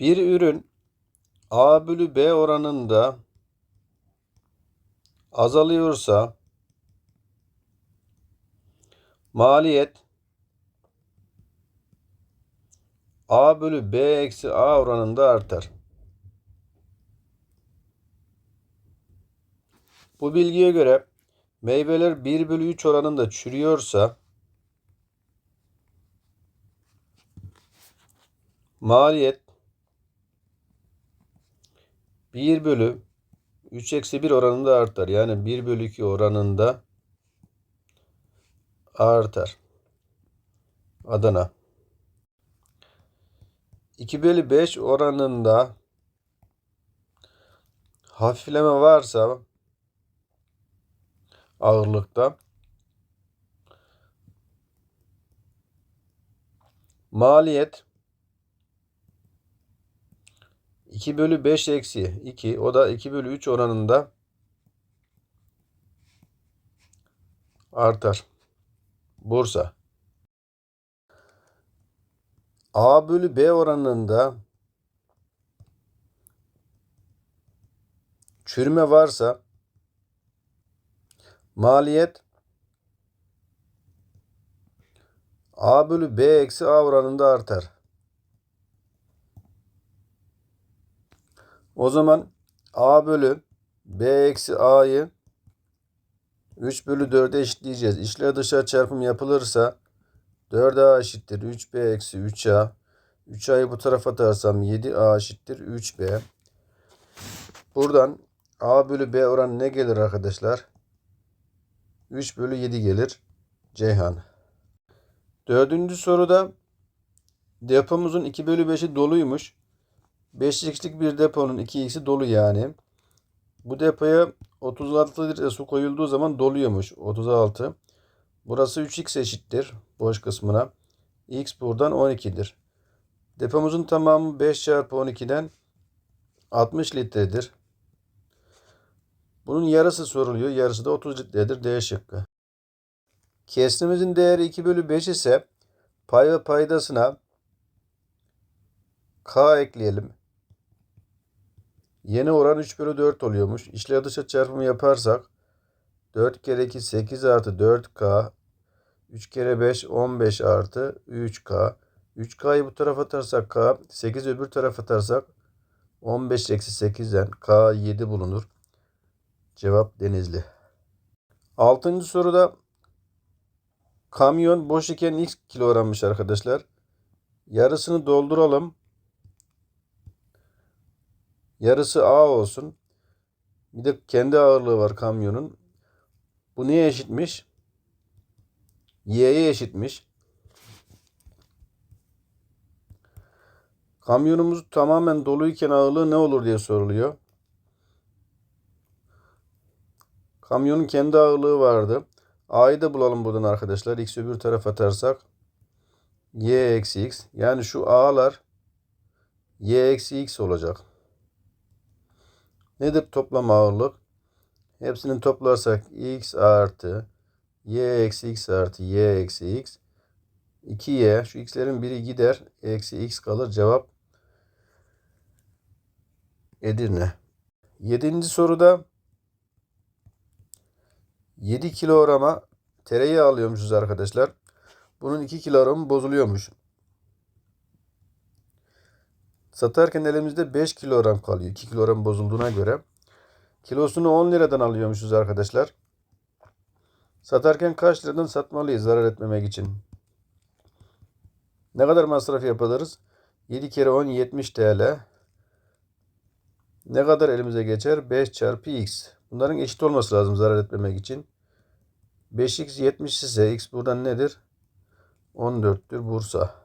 Bir ürün A bölü B oranında azalıyorsa maliyet A bölü B eksi A oranında artar. Bu bilgiye göre meyveler 1 bölü 3 oranında çürüyorsa maliyet 1 bölü 3 eksi 1 oranında artar. Yani 1 bölü 2 oranında artar. Adana. 2 bölü 5 oranında hafifleme varsa ağırlıkta maliyet 2 bölü 5 eksi 2 o da 2 bölü 3 oranında artar. Bursa. A bölü B oranında çürüme varsa maliyet A bölü B eksi A oranında artar. O zaman A bölü B eksi A'yı 3 bölü 4'e eşitleyeceğiz. İçler dışarı çarpım yapılırsa 4A eşittir 3B eksi 3A. 3A'yı bu tarafa atarsam 7A eşittir 3B. Buradan A bölü B oranı ne gelir arkadaşlar? 3 bölü 7 gelir. Ceyhan. Dördüncü soruda depomuzun 2 bölü 5'i doluymuş. 5x'lik bir deponun 2x'i dolu yani. Bu depoya 36 litre su koyulduğu zaman doluyormuş. 36. Burası 3x eşittir boş kısmına. x buradan 12'dir. Depomuzun tamamı 5 çarpı 12'den 60 litredir. Bunun yarısı soruluyor. Yarısı da 30 litredir. D şıkkı. Kesrimizin değeri 2 bölü 5 ise pay ve paydasına k ekleyelim. Yeni oran 3 bölü 4 oluyormuş. İçler dışa çarpımı yaparsak 4 kere 2 8 artı 4k 3 kere 5 15 artı 3k 3k'yı bu tarafa atarsak k 8 öbür tarafa atarsak 15 eksi 8'den k 7 bulunur. Cevap Denizli. Altıncı soruda kamyon boş iken x kilogrammış arkadaşlar. Yarısını dolduralım. Yarısı A olsun. Bir de kendi ağırlığı var kamyonun. Bu neye eşitmiş? Y'ye eşitmiş. Kamyonumuz tamamen doluyken ağırlığı ne olur diye soruluyor. Kamyonun kendi ağırlığı vardı. A'yı da bulalım buradan arkadaşlar. X öbür tarafa atarsak Y eksi X. Yani şu A'lar Y eksi X olacak. Nedir toplam ağırlık? Hepsini toplarsak X artı Y eksi X artı Y eksi X. 2Y. Şu X'lerin biri gider. Eksi X kalır. Cevap Edirne. Yedinci soruda 7 kilograma tereyağı alıyormuşuz arkadaşlar. Bunun 2 kilogramı bozuluyormuş. Satarken elimizde 5 kilogram kalıyor. 2 kilogram bozulduğuna göre. Kilosunu 10 liradan alıyormuşuz arkadaşlar. Satarken kaç liradan satmalıyız zarar etmemek için? Ne kadar masraf yapılırız? 7 kere 10 70 TL. Ne kadar elimize geçer? 5 çarpı x. Bunların eşit olması lazım zarar etmemek için. 5x 70 ise x buradan nedir? 14'tür Bursa.